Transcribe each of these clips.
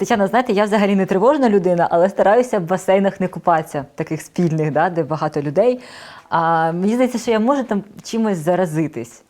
Тетяна, знаєте, я взагалі не тривожна людина, але стараюся в басейнах не купатися, таких спільних, да, де багато людей. А мені здається, що я можу там чимось заразитись.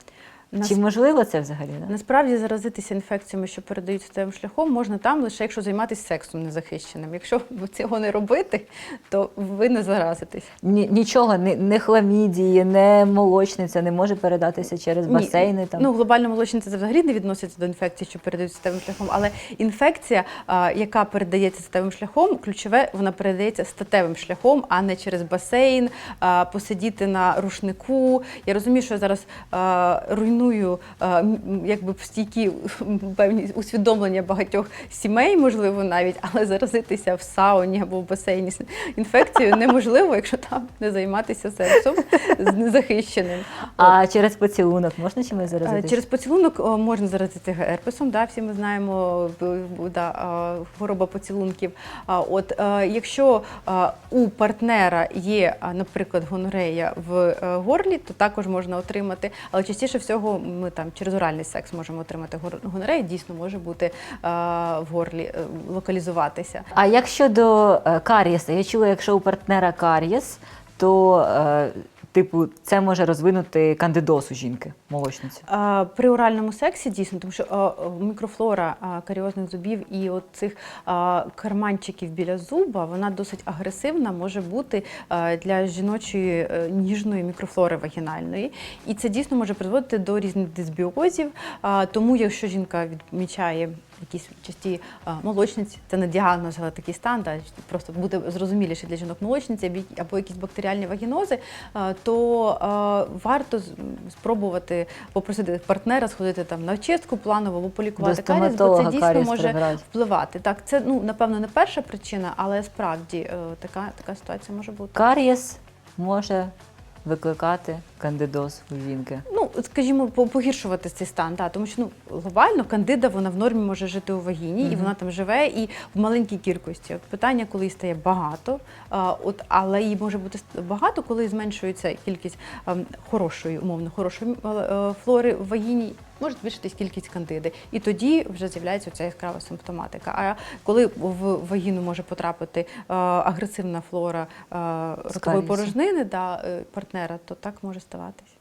Нас- Чи можливо це взагалі? Да? Насправді заразитися інфекціями, що передаються статевим шляхом, можна там лише якщо займатися сексом незахищеним. Якщо цього не робити, то ви не заразитесь. Ні, нічого, не, не хламідії, не молочниця не може передатися через Ні, басейни. Там. Ну, глобальна молочниця взагалі не відноситься до інфекцій, що передаються статевим шляхом. Але інфекція, а, яка передається статевим шляхом, ключове, вона передається статевим шляхом, а не через басейн, а, посидіти на рушнику. Я розумію, що я зараз а, руйную а, м, якби стійкі певні усвідомлення багатьох сімей, можливо, навіть, але заразитися в сауні або в басейні з інфекцією неможливо, якщо там не займатися сексом з незахищеним. а через поцілунок можна чимось Е, заразитися? Через поцілунок можна заразити герпесом, да, всі ми знаємо да, хвороба поцілунків. От е, якщо у партнера є, наприклад, гонорея в е, горлі, то також можна отримати. Але частіше всього ми там через оральний секс можемо отримати гонорею. Дійсно може бути в горлі е, локалізуватися. А як щодо е, карієса? Я чула, якщо у партнера карієс, то е, типу це може розвинути кандидоз у жінки, молочниці. При оральному сексі дійсно, тому що мікрофлора каріозних зубів і от цих карманчиків біля зуба, вона досить агресивна може бути для жіночої е, ніжної мікрофлори вагінальної. І це дійсно може призводити до різних дисбіозів. Тому, якщо жінка відмічає якісь часті а, молочниці, це не діагноз, але такий стан, да, просто буде зрозуміліше для жінок молочниці або- якісь бактеріальні вагінози, то варто з- спробувати попросити партнера сходити там на чистку планово або полікувати До карієс, бо це дійсно може прибирати. впливати. Так, це ну напевно не перша причина, але справді е, така, така ситуація може бути. Карієс може викликати кандидоз у жінки. Ну, скажімо, по- погіршувати цей стан, да, тому що ну глобально кандида вона в нормі може жити у вагіні, і вона там живе і в маленькій кількості. От питання, коли її стає багато, а, от але її може бути ст- багато, коли зменшується кількість ем, хорошої, умовно хорошої м, е, флори в вагіні. Може збільшитись кількість кандиди, і тоді вже з'являється ця яскрава симптоматика. А коли в вагіну може потрапити е, агресивна флора е, ротової порожнини да, е, партнера, то так може ставатись.